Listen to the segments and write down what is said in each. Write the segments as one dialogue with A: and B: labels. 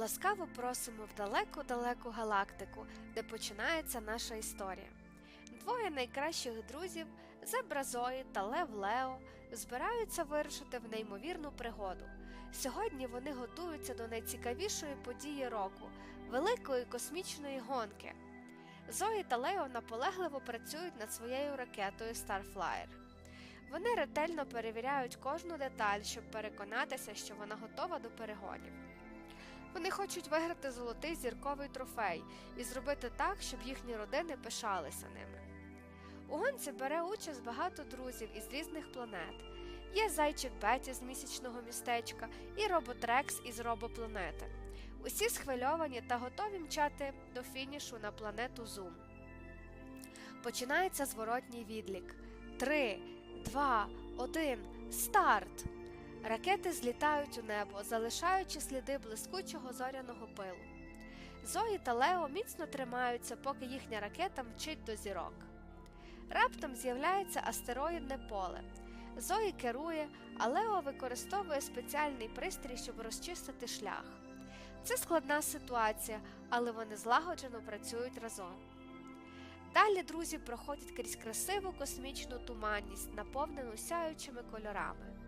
A: Ласкаво просимо в далеку-далеку галактику, де починається наша історія. Двоє найкращих друзів Зебра Зої та Лев Лео збираються вирушити в неймовірну пригоду. Сьогодні вони готуються до найцікавішої події року великої космічної гонки. Зої та Лео наполегливо працюють над своєю ракетою Starflyer. Вони ретельно перевіряють кожну деталь, щоб переконатися, що вона готова до перегонів. Вони хочуть виграти золотий зірковий трофей і зробити так, щоб їхні родини пишалися ними. У гонці бере участь багато друзів із різних планет. Є зайчик Беті з місячного містечка і робот Рекс із робопланети. Усі схвильовані та готові мчати до фінішу на планету Зум. Починається зворотній відлік. Три, два, один, старт! Ракети злітають у небо, залишаючи сліди блискучого зоряного пилу. Зої та Лео міцно тримаються, поки їхня ракета мчить до зірок. Раптом з'являється астероїдне поле. Зої керує, а Лео використовує спеціальний пристрій, щоб розчистити шлях. Це складна ситуація, але вони злагоджено працюють разом. Далі друзі проходять крізь красиву космічну туманність, наповнену сяючими кольорами.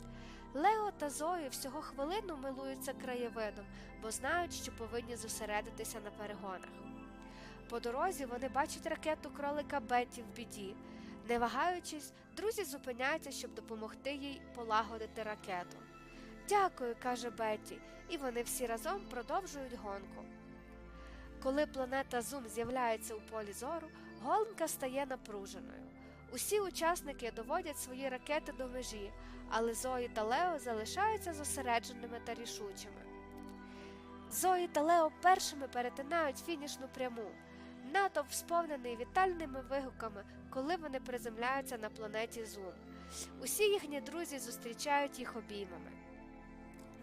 A: Лео та Зої всього хвилину милуються краєвидом, бо знають, що повинні зосередитися на перегонах. По дорозі вони бачать ракету кролика Бетті в біді. Не вагаючись, друзі зупиняються, щоб допомогти їй полагодити ракету. Дякую, каже Бетті, і вони всі разом продовжують гонку. Коли планета Зум з'являється у полі зору, гонка стає напруженою. Усі учасники доводять свої ракети до межі, але Зої та Лео залишаються зосередженими та рішучими. Зої та Лео першими перетинають фінішну пряму. Натовп сповнений вітальними вигуками, коли вони приземляються на планеті Зум. Усі їхні друзі зустрічають їх обіймами.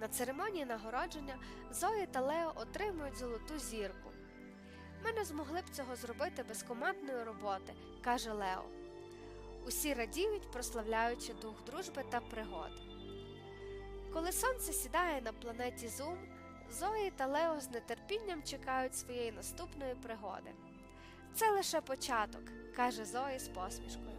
A: На церемонії нагородження Зої та Лео отримують золоту зірку. Ми не змогли б цього зробити без командної роботи, каже Лео. Усі радіють, прославляючи дух дружби та пригод. Коли сонце сідає на планеті Зум, Зої та Лео з нетерпінням чекають своєї наступної пригоди. Це лише початок, каже Зої з посмішкою.